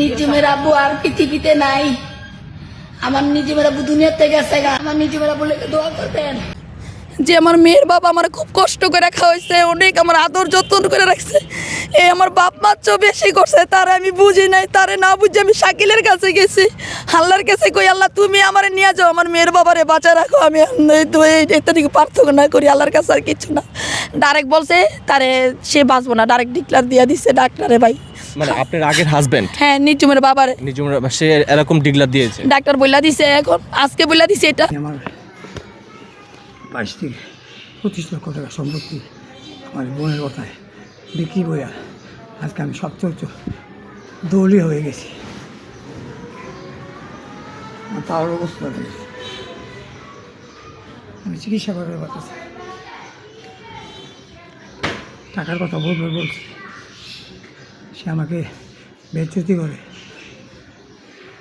নিজমের আব্বু আর পৃথিবীতে নাই আমার নিজমের আব্বু দুনিয়াতে গেছে। আমার নিজমের আব্বু দোয়া করবেন যে আমার মেয়ের বাবা আমার খুব কষ্ট করে রাখা হয়েছে অনেক আমার আদর যত্ন করে রাখছে। এই আমার বাপ মা চো বেশি করছে তার আমি বুঝি নাই তারে না বুঝে আমি শাকিলের কাছে গেছি। আল্লাহর কাছে কই আল্লাহ তুমি আমার নিয়ে যাও আমার মেয়ের বাবারে বাঁচা রাখো আমি থেকে পার্থক্য না করি আল্লাহর কাছে আর কিছু না। ডাইরেক্ট বলছে তারে সে বাঁচবো না। ডাইরেক্ট ডিক্লার দিয়ে দিচ্ছে ডাক্তারে ভাই। মানে আপনার আগের হাজবেন্ড হ্যাঁ নিচুমের বাবারে। নিজুম সে এরকম ডিগলার দিয়েছে। ডাক্তার বইলা দিছে এখন আজকে বইলা দিছে এটা। আমার বাইশ থেকে পঁচিশ লক্ষ টাকা সম্পত্তি আমার বোনের কথায়, বিক্রি করে আজকে আমি সব চলছ দৌড়ি হয়ে গেছি। পাওয়ার অবস্থা আমি চিকিৎসা করার পারতেছি টাকার কথা বলবে বলছি। সে আমাকে বেচ্যুতি করে।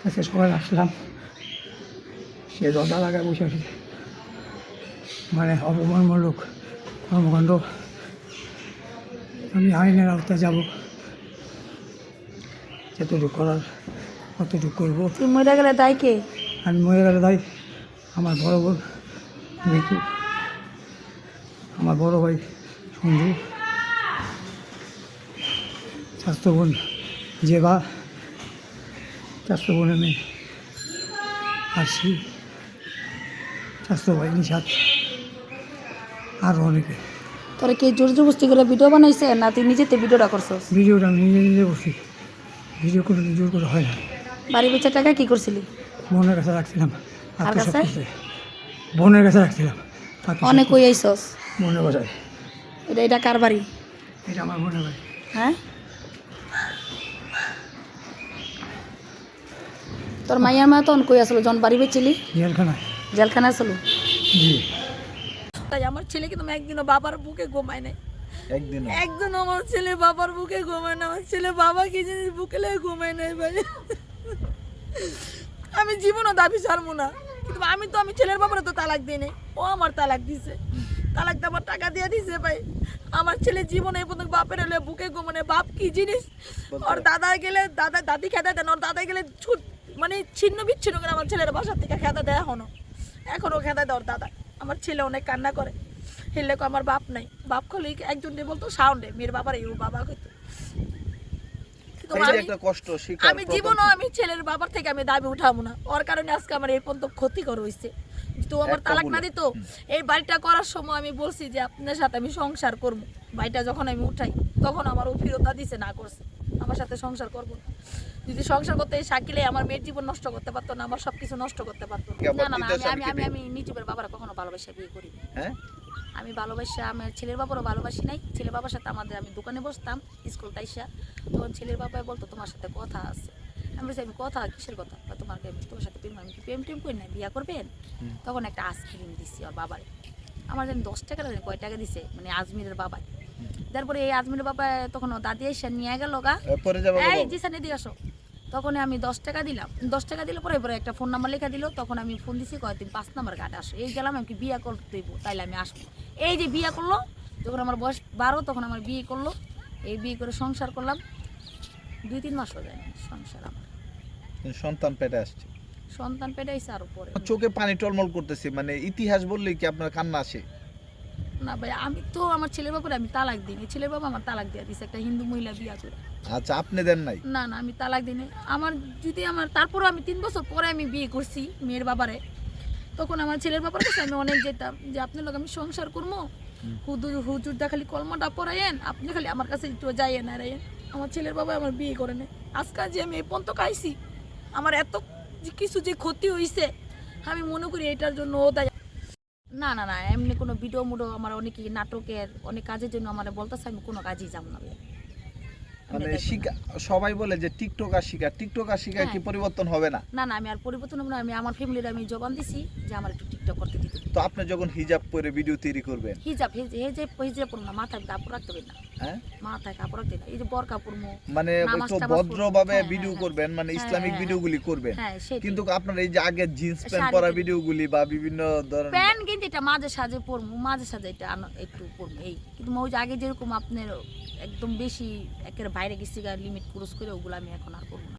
আজকে সকালে আসলাম। সে দরজা লাগায় বসে আছে। মানে অপমানমূলক কর্মকাণ্ড। আমি আইনের আওতায় যাব। যতটুকু করার কতটুকু করব। তুই মরে গেলে তাই কে? আমি মরে গেলে ভাই আমার বড় বোন মৃত্যু আমার বড় ভাই সঞ্জু। স্বাস্থ্য বোন জেবা। স্বাস্থ্য বোনের মেয়ে আসি স্বাস্থ্য ভাই নিষাদ আরও অনেকে। তোরা কি জোর জবরদস্তি করে ভিডিও বানাইছে না তুই নিজেতে ভিডিওটা করছস? ভিডিওটা আমি নিজে নিজে করছি। ভিডিও করে জোর করে হয় না। বাড়ি বেচা টাকা কি করছিলি? বোনের কাছে রাখছিলাম। আর কাছে? বোনের কাছে রাখছিলাম। আর অনেক কই আইসস বোনের বাসায়। এটা এটা কার বাড়ি? এটা আমার বোনের বাড়ি। হ্যাঁ? তোর মাইয়ার মা তখন কই আসলো? জন বাড়ি বেচিলি? জেলখানায়। জেলখানা জি। তাই আমার ছেলে কিন্তু একদিনও বাবার বুকে ঘুমায় নাই। একদিন একদিন আমার ছেলে বাবার বুকে ঘুমায় না আমার ছেলে বাবা কি জিনিস বুকে লেগে ঘুমায় নাই ভাই? আমি জীবনও দাবি ছাড়বো না। কিন্তু আমি তো আমি ছেলের বাবারে তো তালাক দিই নাই। ও আমার তালাক দিছে। তালাক দিয়ে আমার টাকা দিয়ে দিছে ভাই। আমার ছেলে জীবনে এই পর্যন্ত বাপের হলে বুকে ঘুমানে বাপ কি জিনিস? ওর দাদা গেলে দাদা দাদি খেতে দেন। ওর দাদা গেলে ছুট মানে ছিন্ন বিচ্ছিন্ন করে আমার ছেলের বাসার থেকে খেতে দেয় এখনও। এখনও খেতে দেয় ওর দাদা। আমার ছেলে অনেক কান্না করে। হেললে কো আমার বাপ নাই। বাপ খলি একজন দিয়ে বলতো সাউন্ডে মেয়ের বাবার এই বাবা যে আমি- আমি জীবনও আমি ছেলের বাবার থেকে আমি দাবি উঠাবো না। ওর কারণে আজকে আমার এই পর্যন্ত ক্ষতিকর হয়েছে তো আমার তালাক না। দিত এই বাড়িটা করার সময় আমি বলছি যে আপনার সাথে আমি সংসার করব। বাড়িটা যখন আমি উঠাই তখন আমার ও ফিরতা দিছে না করছে। আমার সাথে সংসার করব না। যদি সংসার করতে শাকিলে আমার মেয়ের জীবন নষ্ট করতে পারতো না আমার সবকিছু নষ্ট করতে পারতো। না। না আমি আমি আমি নিজের বাবার কখনো ভালোবাসা বিয়ে করি হ্যাঁ? আমি ভালোবাসা আমার ছেলের বাবারও ভালোবাসি নাই। ছেলের বাবার সাথে আমাদের আমি দোকানে বসতাম স্কুল তাইসা। তখন ছেলের বাবা বলতো তোমার সাথে কথা আছে। আমি বলছি আমি কথা কিসের কথা? বা তোমার কি- তোমার সাথে প্রেম আমি প্রেম টেম করি না? বিয়া করবেন? তখন একটা আইসক্রিম দিছি ওর বাবারে। আমার যেন দশ টাকা না কয় টাকা দিছে? মানে আজমিরের বাবায়। তারপরে এই আজমিরের বাবা তখন দাদি এসে নিয়ে গেল গা। এই জি সানি দিয়ে আসো। তখন আমি দশ টাকা দিলাম। দশ টাকা দিলে পরে পরে একটা ফোন নাম্বার লেখা দিল তখন আমি ফোন দিছি কয় তুমি পাঁচ নাম্বার কার্ড আসো। এই গেলাম আমি কি বিয়ে করতে দেব? তাইলে আমি আসব। এই যে বিয়ে করল যখন আমার বয়স বারো তখন আমার বিয়ে করল। এই বিয়ে করে সংসার করলাম। দুই তিন মাস হয়ে যায় সংসার আমার। সন্তান পেটে আসছে। সন্তান পেটে পেটাইছে আরও পরে। চোখে পানি টলমল করতেছে মানে ইতিহাস বললে কি আপনার কান্না আসে? না ভাই আমি তো আমার ছেলের বাপরে আমি তালাক দিইনি ছেলের বাবা আমার তালাক দিয়ে দিছে একটা হিন্দু মহিলা বিয়া করে। আচ্ছা আপনি দেন নাই? না না আমি তালাক দিনে আমার যদি আমার তারপরও আমি তিন বছর পরে আমি বিয়ে করছি মেয়ের বাবারে। তখন আমার ছেলের বাবার কাছে আমি অনেক যেতাম যে আপনার লোক আমি সংসার করব। হুদুর হুজুরদা খালি কলমাটা পড়াইয়েন আপনি খালি আমার কাছে একটু যাইয়েন আর। আমার ছেলের বাবা আমার বিয়ে করে নেয় আজকাল যে আমি এই পর্যন্ত খাইছি আমার এত কিছু যে ক্ষতি হয়েছে আমি মনে করি এটার জন্য ও না না না এমনি কোনো ভিডিও মুডো আমার অনেক নাটকের অনেক কাজের জন্য আমার বলতেছে আমি কোনো কাজই যাব না। মানে দেখব সবাই বলে যে টিকটক আর শিকার টিকটক আর শিকার কি হ্যাঁ। পরিবর্তন হবে না? না না আমি আর পরিবর্তন হবে না আমি আমার ফ্যামিলির আমি জবান দিছি যে আমার একটু টিকটক করতে দিতে। তো আপনি যখন হিজাব পরে ভিডিও তৈরি করবেন? হিজাব হেজে হেজে হিজে পড়ব না মাথায় কাপড় রাখতে হবে না। হ্যাঁ? মাথায় কাপড় রাখতে না। এই যে মানে একটু ভদ্রভাবে ভিডিও হ্যাঁ, করবেন মানে হ্যাঁ, ইসলামিক হ্যাঁ, ভিডিওগুলি করবেন। হ্যাঁ কিন্তু আপনার এই যে আগে জিন্স প্যান্ট পরা ভিডিওগুলি বা বিভিন্ন ধরনের প্যান্ট কিন্তু এটা মাঝে সাজে পরবো মাঝে সাজে এটা একটু পরবো এই। কিন্তু ওই যে আগে যেরকম আপনার একদম বেশি একের বাইরে গেছি লিমিট ক্রস করে ওগুলো আমি এখন আর করব না।